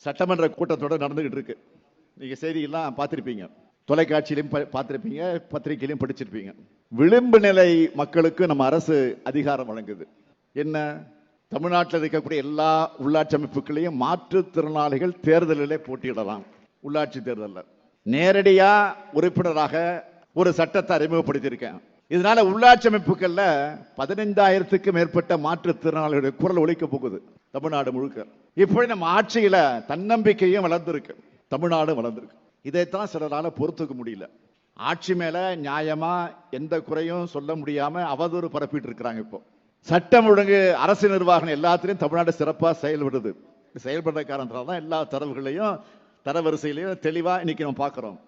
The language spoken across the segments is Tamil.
சட்டமன்ற கூட்டத்தொடர் நடந்துகிட்டு இருக்கு. நீங்க செய்தியெல்லாம் பார்த்துருப்பீங்க. தொலைக்காட்சியிலையும் ப- பார்த்திருப்பீங்க பத்திரிகையிலையும் படிச்சிருப்பீங்க. விளிம்பு நிலை மக்களுக்கு நம்ம அரசு அதிகாரம் வழங்குது. என்ன? தமிழ்நாட்டில் இருக்கக்கூடிய எல்லா உள்ளாட்சி அமைப்புகளையும் மாற்றுத்திறனாளிகள் தேர்தலிலே போட்டியிடலாம். உள்ளாட்சி தேர்தலில். நேரடியாக உறுப்பினராக ஒரு சட்டத்தை அறிமுகப்படுத்தியிருக்கேன். இதனால உள்ளாட்சி அமைப்புகளில் பதினைந்தாயிரத்துக்கு மேற்பட்ட மாற்றுத்திறனாளிகளுடைய குரல் ஒழிக்க போகுது. தமிழ்நாடு முழுக்க. இப்படி நம்ம ஆட்சியில தன்னம்பிக்கையும் வளர்ந்துருக்கு. தமிழ்நாடு வளர்ந்துருக்கு. இதைத்தான் சிலரால் பொறுத்துக்க முடியல. ஆட்சி மேல நியாயமா எந்த குறையும் சொல்ல முடியாம அவதூறு பரப்பிட்டு இருக்கிறாங்க இப்போ. சட்டம் ஒழுங்கு அரசு நிர்வாகம் எல்லாத்திலையும் தமிழ்நாடு சிறப்பாக செயல்படுது. செயல்படுற காரணத்தினால தான் எல்லா தரவுகளையும் தரவரிசையிலையும் தெளிவாக இன்னைக்கு நம்ம பார்க்குறோம்.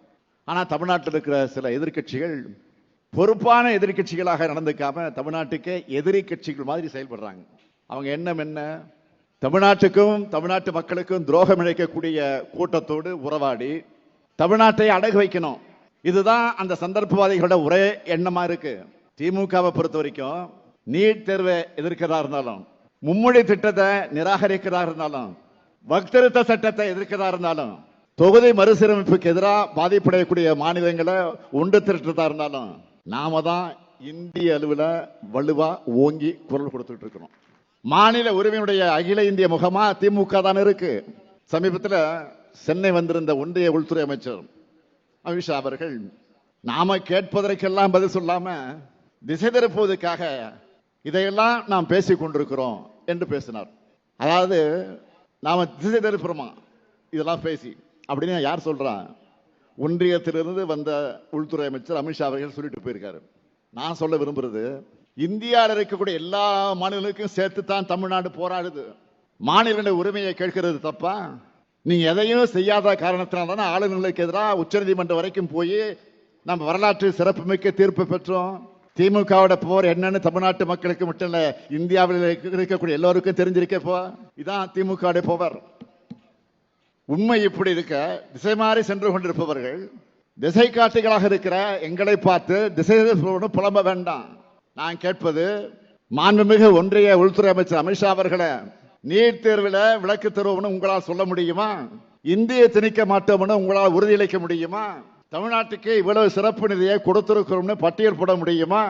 ஆனால் தமிழ்நாட்டில் இருக்கிற சில எதிர்க்கட்சிகள் பொறுப்பான எதிர்க்கட்சிகளாக நடந்துக்காம தமிழ்நாட்டுக்கே எதிரி கட்சிகள் மாதிரி செயல்படுறாங்க. அவங்க எண்ணம் என்ன? தமிழ்நாட்டுக்கும் தமிழ்நாட்டு மக்களுக்கும் துரோகம் இழைக்கக்கூடிய கூட்டத்தோடு உறவாடி தமிழ்நாட்டை அடகு வைக்கணும். இதுதான் அந்த சந்தர்ப்பவாதிகளோட ஒரே எண்ணமா இருக்கு. திமுகவை பொறுத்த வரைக்கும் நீட் தேர்வை எதிர்க்கிறதா இருந்தாலும் மும்மொழி திட்டத்தை நிராகரிக்கிறதா இருந்தாலும் வக்திருத்த சட்டத்தை எதிர்க்கிறதா இருந்தாலும் தொகுதி மறுசீரமைப்புக்கு எதிராக பாதிப்படையக்கூடிய மாநிலங்களை ஒன்று திரட்டுறதா இருந்தாலும் நாம தான் இந்திய அளவில் வலுவா ஓங்கி குரல் கொடுத்துட்டு இருக்கிறோம் மாநில உரிமையுடைய அகில இந்திய முகமா திமுக தான் இருக்கு. சமீபத்தில் சென்னை வந்திருந்த ஒன்றிய உள்துறை அமைச்சர் அமித்ஷா அவர்கள் நாம கேட்பதற்கெல்லாம் பதில் சொல்லாம திசை திருப்புவதற்காக இதையெல்லாம் நாம் பேசிக் கொண்டிருக்கிறோம் என்று பேசினார். அதாவது நாம திசை திருப்புறோமா? இதெல்லாம் பேசி. அப்படின்னு யார் சொல்றான் ஒன்றியத்திலிருந்து வந்த உள்துறை அமைச்சர் அமித்ஷா அவர்கள் சொல்லிட்டு போயிருக்காரு. நான் சொல்ல விரும்புறது இந்தியாவில் இருக்கக்கூடிய எல்லா மாநிலங்களுக்கும் சேர்த்து தான் தமிழ்நாடு போராடுது. மாநில உரிமையை கேட்கிறது தப்பா? நீங்க எதையும் செய்யாத காரணத்தினால தானே ஆளுநர்களுக்கு எதிராக உச்சநீதிமன்றம் வரைக்கும் போய் நம்ம வரலாற்று சிறப்புமிக்க தீர்ப்பு பெற்றோம். திமுகவோட போர் என்னன்னு தமிழ்நாட்டு மக்களுக்கு மட்டும் இல்ல இந்தியாவில் இருக்கக்கூடிய எல்லோருக்கும் தெரிஞ்சிருக்க போ. இதான் திமுக போவர். உண்மை இப்படி இருக்க திசை மாறி சென்று கொண்டிருப்பவர்கள் திசை காட்டிகளாக இருக்கிற எங்களை பார்த்து திசை புலம்ப வேண்டாம். நான் கேட்பது மாண்புமிகு ஒன்றிய உள்துறை அமைச்சர் அமித்ஷா அவர்களை நீட் தேர்வில் விளக்கு தருவோம்னு உங்களால் சொல்ல முடியுமா? இந்திய திணிக்க மாட்டோம்னு உங்களால் உறுதியளிக்க முடியுமா? தமிழ்நாட்டுக்கு இவ்வளவு சிறப்பு நிதியை கொடுத்திருக்கிறோம்னு பட்டியல் போட முடியுமா?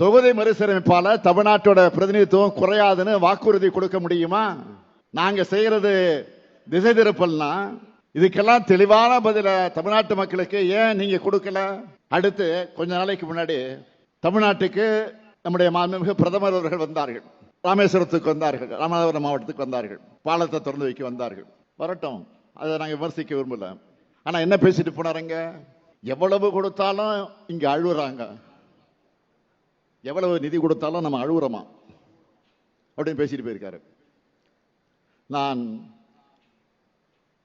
தொகுதி மறுசீரமைப்பால் தமிழ்நாட்டோட பிரதிநிதித்துவம் குறையாதுன்னு வாக்குறுதி கொடுக்க முடியுமா? நாங்கள் செய்கிறது திசை திருப்பல்னா இதுக்கெல்லாம் தெளிவான பதில தமிழ்நாட்டு மக்களுக்கு ஏன் நீங்கள் கொடுக்கல? அடுத்து கொஞ்ச நாளைக்கு முன்னாடி தமிழ்நாட்டுக்கு நம்முடைய மாண்புமிகு பிரதமர் அவர்கள் வந்தார்கள். ராமேஸ்வரத்துக்கு வந்தார்கள். ராமநாதபுரம் மாவட்டத்துக்கு வந்தார்கள். பாலத்தை திறந்து வைக்க வந்தார்கள். வரட்டும். அதை நாங்கள் விமர்சிக்க விரும்பல. ஆனா என்ன பேசிட்டு போனாருங்க எவ்வளவு கொடுத்தாலும் இங்க அழுகுறாங்க எவ்வளவு நிதி கொடுத்தாலும் நம்ம அழுகுறோமா அப்படின்னு பேசிட்டு போயிருக்காரு. நான்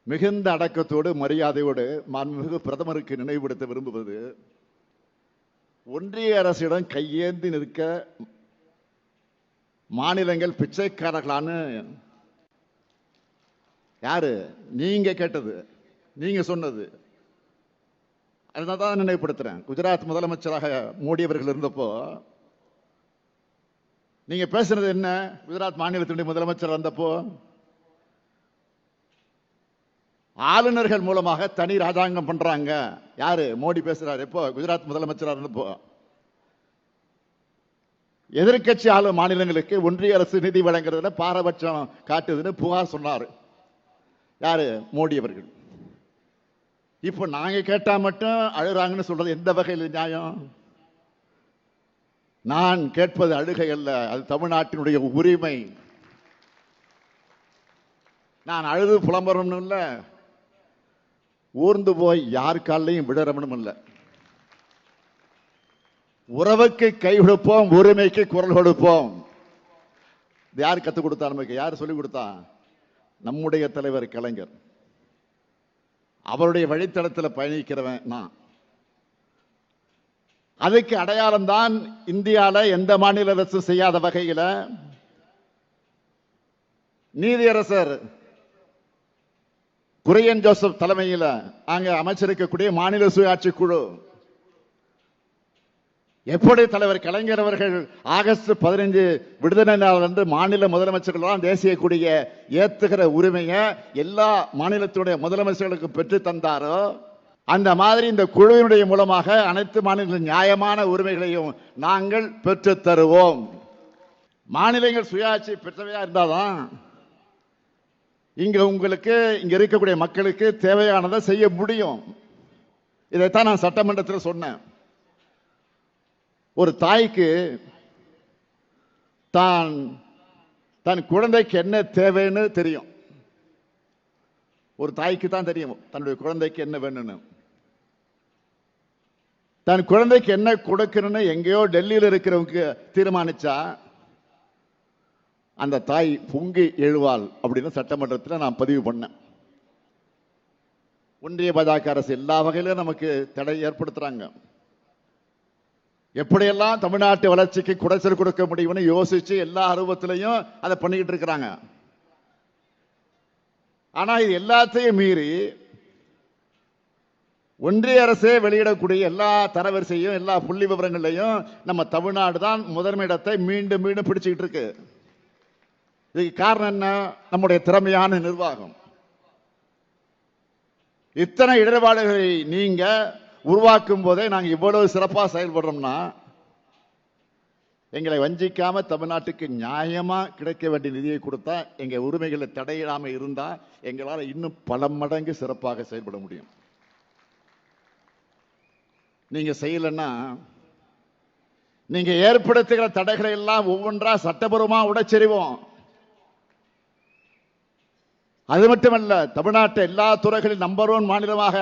மிகுந்த அடக்கத்தோடு மரியாதையோடு மாண்புமிகு பிரதமருக்கு நினைவுபடுத்த விரும்புவது ஒன்றிய அரசிடம் கையேந்தி நிற்க மாநிலங்கள் பிச்சைக்காரர்களான்னு யாரு? நீங்க கேட்டது. நீங்க சொன்னது. அதனால தான் நினைவுபடுத்துறேன். குஜராத் முதலமைச்சராக மோடி அவர்கள் இருந்தப்போ நீங்க பேசுனது என்ன? குஜராத் மாநிலத்தினுடைய முதலமைச்சர் வந்தப்போ ஆளுநர்கள் மூலமாக தனி ராஜாங்கம் பண்றாங்க. யாரு? மோடி பேசுறாரு. எப்போ? குஜராத் முதலமைச்சராக இருந்தப்போ எதிர்க்கட்சி ஆளு மாநிலங்களுக்கு ஒன்றிய அரசு நிதி வழங்குறதுல பாரபட்சம் காட்டுதுன்னு புகார் சொன்னார். யாரு? மோடி அவர்கள். இப்போ நாங்க கேட்டா மட்டும் அழுறாங்கன்னு சொல்றது எந்த வகையில் நியாயம்? நான் கேட்பது அழுகை அல்ல அது தமிழ்நாட்டினுடைய உரிமை. நான் அழுது புலம்புறணும் இல்லை. ஊர்ந்து போய் யார் காலையும் விடறவனும் இல்ல. உறவுக்கு கை கொடுப்போம் உரிமைக்கு குரல் கொடுப்போம். இது யார் கத்துக் கொடுத்தா நமக்கு? யார் சொல்லிக் கொடுத்தா? நம்முடைய தலைவர் கலைஞர். அவருடைய வழித்தடத்தில் பயணிக்கிறவன் நான். அதுக்கு அடையாளம் தான் இந்தியால எந்த மாநில அரசு செய்யாத வகையில் நீதியரசர் குரையன் ஜோசப் தலைமையில் அங்க அமைச்சிருக்கக்கூடிய மாநில சுயாட்சி குழு. எப்படி தலைவர் கலைஞர் அவர்கள் ஆகஸ்ட் பதினைஞ்சு விடுதலை நாள் அன்று மாநில முதலமைச்சர்கள்லாம் தேசிய கொடியை ஏத்துகிற உரிமையை எல்லா மாநிலத்துடைய முதலமைச்சர்களுக்கு பெற்று தந்தாரோ அந்த மாதிரி இந்த குழுவினுடைய மூலமாக அனைத்து மாநில நியாயமான உரிமைகளையும் நாங்கள் பெற்று தருவோம். மாநிலங்கள் சுயாட்சி பெற்றவையா இருந்தால்தான் இங்க உங்களுக்கு இங்க இருக்கக்கூடிய மக்களுக்கு தேவையானதை செய்ய முடியும். இதைத்தான் நான் சட்டமன்றத்தில் சொன்னேன். ஒரு தாய்க்கு தான் தன் குழந்தைக்கு என்ன தேவைன்னு தெரியும். ஒரு தாய்க்கு தான் தெரியும் தன்னுடைய குழந்தைக்கு என்ன வேணும்னு. தன் குழந்தைக்கு என்ன கொடுக்கணும்னு எங்கேயோ டெல்லியில் இருக்கிறவங்க தீர்மானிச்சா அந்த தாய் பொங்கி எழுவாள் அப்படின்னு சட்டமன்றத்தில் நான் பதிவு பண்ணேன். ஒன்றிய பாஜக அரசு எல்லா வகையிலும் நமக்கு தடை ஏற்படுத்துறாங்க. எப்படியெல்லாம் தமிழ்நாட்டு வளர்ச்சிக்கு குடைச்சல் கொடுக்க முடியும்னு யோசிச்சு எல்லா அருவத்திலையும் அதை பண்ணிக்கிட்டு இருக்கிறாங்க. ஆனா இது எல்லாத்தையும் மீறி ஒன்றிய அரசே வெளியிடக்கூடிய எல்லா தரவரிசையும் எல்லா புள்ளி விவரங்களையும் நம்ம தமிழ்நாடு தான் முதன்மையிடத்தை மீண்டும் மீண்டும் பிடிச்சுக்கிட்டு இருக்கு. இதுக்கு காரணம் என்ன? நம்முடைய திறமையான நிர்வாகம். இத்தனை இடர்பாடுகளை நீங்க உருவாக்கும் போதே நாங்கள் இவ்வளவு சிறப்பாக செயல்படுறோம்னா எங்களை வஞ்சிக்காம தமிழ்நாட்டுக்கு நியாயமா கிடைக்க வேண்டிய நிதியை கொடுத்தா எங்க உரிமைகளை தடையிடாம இருந்தா எங்களால் இன்னும் பல மடங்கு சிறப்பாக செயல்பட முடியும். நீங்க செய்யலன்னா நீங்க ஏற்படுத்துகிற தடைகளை எல்லாம் ஒவ்வொன்றா சட்டபூர்வமாக உடச்செறிவோம். அது மட்டுமல்ல தமிழ்நாட்டை எல்லா துறைகளில் நம்பர் ஒன் மாநிலமாக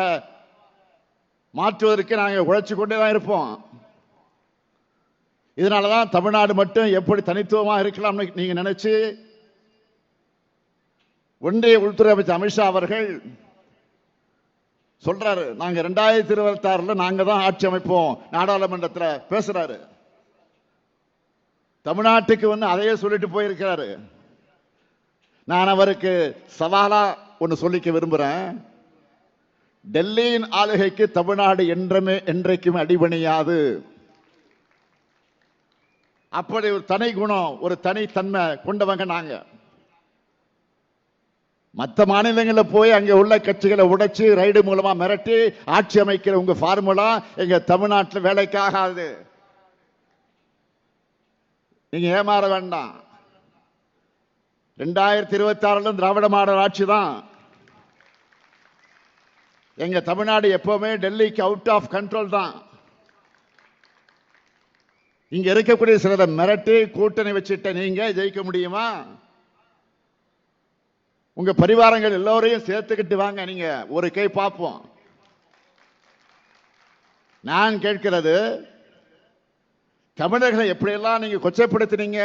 மாற்றுவதற்கு நாங்கள் உழைச்சி கொண்டே தான் இருப்போம். இதனால தான் தமிழ்நாடு மட்டும் எப்படி தனித்துவமாக இருக்கலாம்னு நீங்கள் நினைச்சு. ஒன்றிய உள்துறை அமைச்சர் அமித்ஷா அவர்கள் சொல்றாரு நாங்க ரெண்டாயிரத்தி இருபத்தி ஆறுல நாங்க தான் ஆட்சி அமைப்போம் நாடாளுமன்றத்தில் பேசுறாரு. தமிழ்நாட்டுக்கு வந்து அதையே சொல்லிட்டு போயிருக்கிறாரு. நான் அவருக்கு சவாலா ஒன்று சொல்லிக்க விரும்புகிறேன் டெல்லியின் ஆளுகைக்கு தமிழ்நாடு என்றமே என்றைக்கும் அடிபணியாது. அப்படி ஒரு தனி குணம் ஒரு தனித்தன்மை கொண்டவங்க நாங்க. மற்ற மாநிலங்களில் போய் அங்கே உள்ள கட்சிகளை உடைச்சு ரைடு மூலமா மிரட்டி ஆட்சி அமைக்கிற உங்க ஃபார்முலா எங்க தமிழ்நாட்டில் வேலைக்காகாது நீங்க ஏமாற வேண்டாம். ரெண்டாயிரத்தி இருபத்தி ஆறுல திராவிட மாடல் ஆட்சி தான். எங்க தமிழ்நாடு எப்பவுமே டெல்லிக்கு அவுட் ஆஃப் கண்ட்ரோல் தான். இங்க இருக்கக்கூடிய சிலரை மிரட்டி கூட்டணி வச்சுட்ட நீங்க ஜெயிக்க முடியுமா? உங்க பரிவாரங்கள் எல்லோரையும் சேர்த்துக்கிட்டு வாங்க நீங்க ஒரு கை பார்ப்போம். நான் கேட்கிறது தமிழர்களை எப்படியெல்லாம் நீங்க கொச்சைப்படுத்தினீங்க?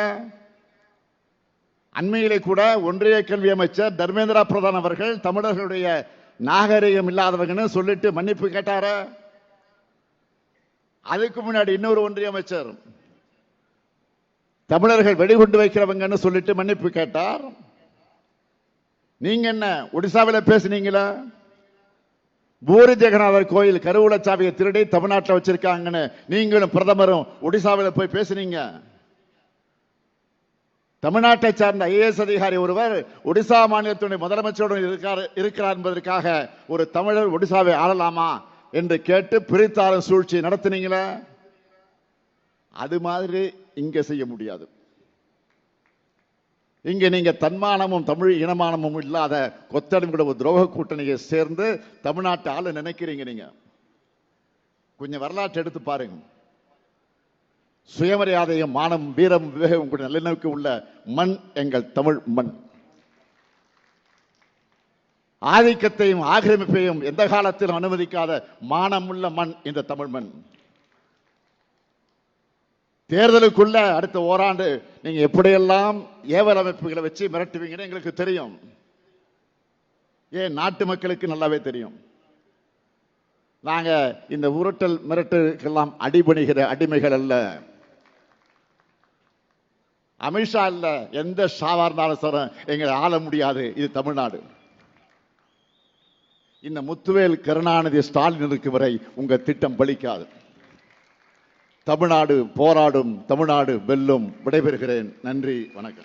அண்மையிலே கூட ஒன்றிய கல்வி அமைச்சர் தர்மேந்திரா பிரதான் அவர்கள் தமிழர்களுடைய நாகரிகம் இல்லாதவங்கன்னு சொல்லிட்டு மன்னிப்பு கேட்டார? அதுக்கு முன்னாடி இன்னொரு ஒன்றிய அமைச்சர் தமிழர்கள் வெடிகுண்டு வைக்கிறவங்கன்னு சொல்லிட்டு மன்னிப்பு கேட்டார். நீங்க என்ன ஒடிசாவில் பேசுனீங்களா? பூரி ஜெகநாதர் கோயில் கருவூலச்சாவியை திருடி தமிழ்நாட்டில் வச்சிருக்காங்கன்னு நீங்களும் பிரதமரும் ஒடிசாவில் போய் பேசுனீங்க. தமிழ்நாட்டை சார்ந்த ஐஏஎஸ் அதிகாரி ஒருவர் ஒடிசா மாநிலத்துடைய முதலமைச்சருடன் இருக்கார் இருக்கிறார் என்பதற்காக ஒரு தமிழர் ஒடிசாவை ஆளலாமா என்று கேட்டு பிரித்தாரும் சூழ்ச்சி நடத்தினீங்களே? அது மாதிரி இங்க செய்ய முடியாது. இங்க நீங்க தன்மானமும் தமிழ் இனமானமும் இல்லாத கொத்தடிமையோட ஒரு துரோக கூட்டணியை சேர்ந்து தமிழ்நாட்டு ஆளு நினைக்கிறீங்க நீங்க? கொஞ்சம் வரலாற்றை எடுத்து பாருங்க. சுயமரியாதையும் மானம் வீரம் விவேகம் கூட நல்லிணக்கு உள்ள மண் எங்கள் தமிழ் மண். ஆதிக்கத்தையும் ஆக்கிரமிப்பையும் எந்த காலத்திலும் அனுமதிக்காத மானமுள்ள மண் இந்த தமிழ் மண். தேர்தலுக்குள்ள அடுத்த ஓராண்டு நீங்க எப்படியெல்லாம் ஏவல் அமைப்புகளை வச்சு மிரட்டுவீங்கன்னு எங்களுக்கு தெரியும். ஏன் நாட்டு மக்களுக்கு நல்லாவே தெரியும். நாங்க இந்த உருட்டல் மிரட்டலுக்கெல்லாம் அடிபணிகிற அடிமைகள் அல்ல. அமித்ஷா இல்லை எந்த ஷாவாக இருந்தாலும் சார் எங்களை ஆள முடியாது. இது தமிழ்நாடு. இந்த முத்துவேல் கருணாநிதி ஸ்டாலின் இருக்கு வரை உங்க திட்டம் பலிக்காது. தமிழ்நாடு போராடும் தமிழ்நாடு வெல்லும். விடைபெறுகிறேன். நன்றி வணக்கம்.